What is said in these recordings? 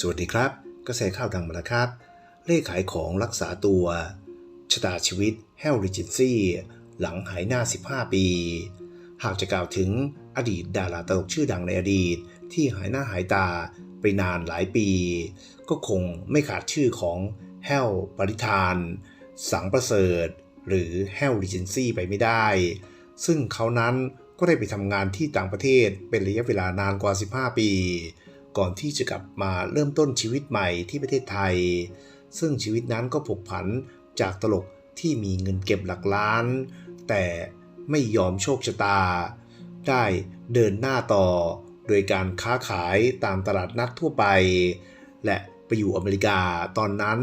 สวัสดีครับกระแสข่าวดังมาแล้วครับ เลขขายของรักษาตัวชะตาชีวิตแฮลริจินซี่หลังหายหน้า 15 ปี หากจะกล่าวถึงอดีตดาราตลกชื่อดังในอดีต ที่หายหน้าหายตาไปนานหลายปี ก็คงไม่ขาดชื่อของแฮลปริธาน สังประเสริฐ หรือแฮลริจินซี่ไปไม่ได้ ซึ่งเขานั้นก็ได้ไปทำงานที่ต่างประเทศเป็นระยะเวลานานกว่า 15 ปี ก่อนที่จะกลับมาเริ่มต้นชีวิตใหม่ที่ประเทศไทย ซึ่งชีวิตนั้นก็ผกผันจากตลกที่มีเงินเก็บหลักล้าน แต่ไม่ยอมโชคชะตา ได้เดินหน้าต่อ โดยการค้าขายตามตลาดนัดทั่วไป และไปอยู่อเมริกาตอนนั้น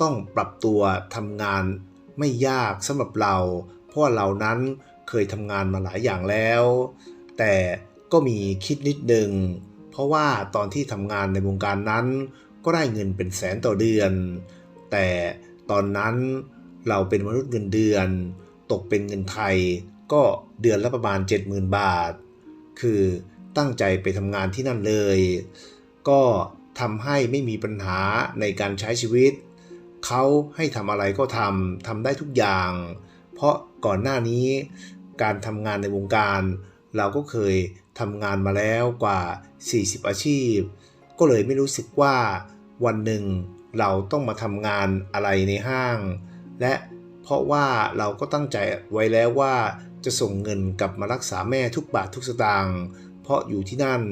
ต้องปรับตัวทำงานไม่ยากสำหรับเรา เพราะเรานั้นเคยทำงานมาหลายอย่างแล้ว แต่ก็มีคิดนิดนึง ราะว่าตอนที่ทำงานในวงการนั้น ก็ได้เงินเป็นแสนต่อเดือน แต่ตอนนั้นเราเป็นมนุษย์เงินเดือน ตกเป็นเงินไทย ก็เดือนละประมาณ 70,000 บาท คือตั้งใจไปทำงานที่นั่นเลย ก็ทำให้ไม่มีปัญหาในการใช้ชีวิต เขาให้ทำอะไรก็ทำทำได้ทุกอย่าง เพราะก่อนหน้านี้การทำงานในวงการ เราก็เคย ทำงานมาแล้วกว่า 40 อาชีพ ก็เลยไม่รู้สึกว่าวันหนึ่งเราต้องมาทำงานอะไรในห้าง และเพราะว่าเราก็ตั้งใจไว้แล้วว่าจะส่งเงินกลับมารักษาแม่ทุกบาททุกสตางค์เพราะอยู่ที่นั่น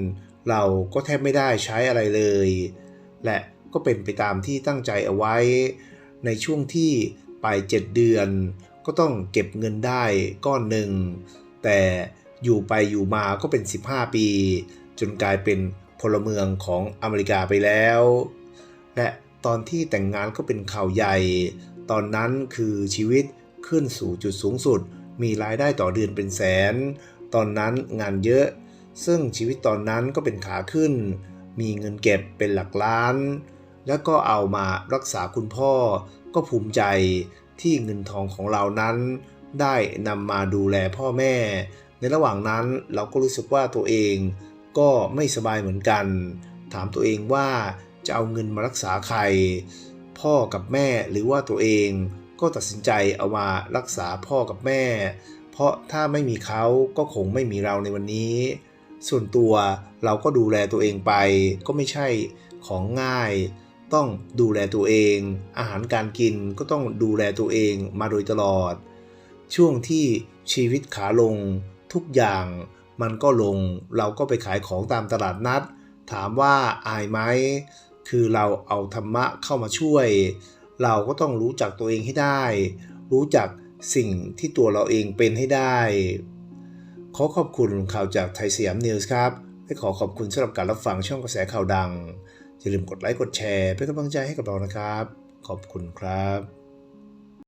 เราก็แทบไม่ได้ใช้อะไรเลย และก็เป็นไปตามที่ตั้งใจเอาไว้ ในช่วงที่ไป 7 เดือน ก็ต้องเก็บเงินได้ก้อนหนึ่ง แต่ อยู่ไปอยู่มาก็เป็น 15 ปี จนกลายเป็นพลเมืองของอเมริกาไปแล้ว และตอนที่แต่งงานก็เป็นข่าวใหญ่ ตอนนั้นคือชีวิตขึ้นสู่จุดสูงสุด มีรายได้ต่อเดือนเป็นแสน ตอนนั้นงานเยอะ ซึ่งชีวิตตอนนั้นก็เป็นขาขึ้น มีเงินเก็บเป็นหลักล้าน แล้วก็เอามารักษาคุณพ่อ ก็ภูมิใจที่เงินทองของเรานั้น ได้นำมาดูแลพ่อแม่ ในระหว่างนั้นเราก็รู้สึกว่าตัวเองก็ไม่สบายเหมือนกัน ถามตัวเองว่าจะเอาเงินมารักษาใคร พ่อกับแม่หรือว่าตัวเองก็ตัดสินใจเอามารักษาพ่อกับแม่ เพราะถ้าไม่มีเขาก็คงไม่มีเราในวันนี้ ส่วนตัวเราก็ดูแลตัวเองไป ก็ไม่ใช่ของง่าย ต้องดูแลตัวเอง อาหารการกินก็ต้องดูแลตัวเองมาโดยตลอด ช่วงที่ชีวิตขาลง ทุกอย่างมันก็ลง เราก็ไปขายของตามตลาดนัด ถามว่าอายไหม คือเราเอาธรรมะเข้ามาช่วย เราก็ต้องรู้จักตัวเองให้ได้ รู้จักสิ่งที่ตัวเราเองเป็นให้ได้ ขอขอบคุณข่าวจากไทยสยามนิวส์ครับ และขอขอบคุณสำหรับการรับฟังช่องกระแสข่าวดัง อย่าลืมกดไลค์กดแชร์เป็นกำลังใจให้กับเรานะครับ ขอบคุณครับ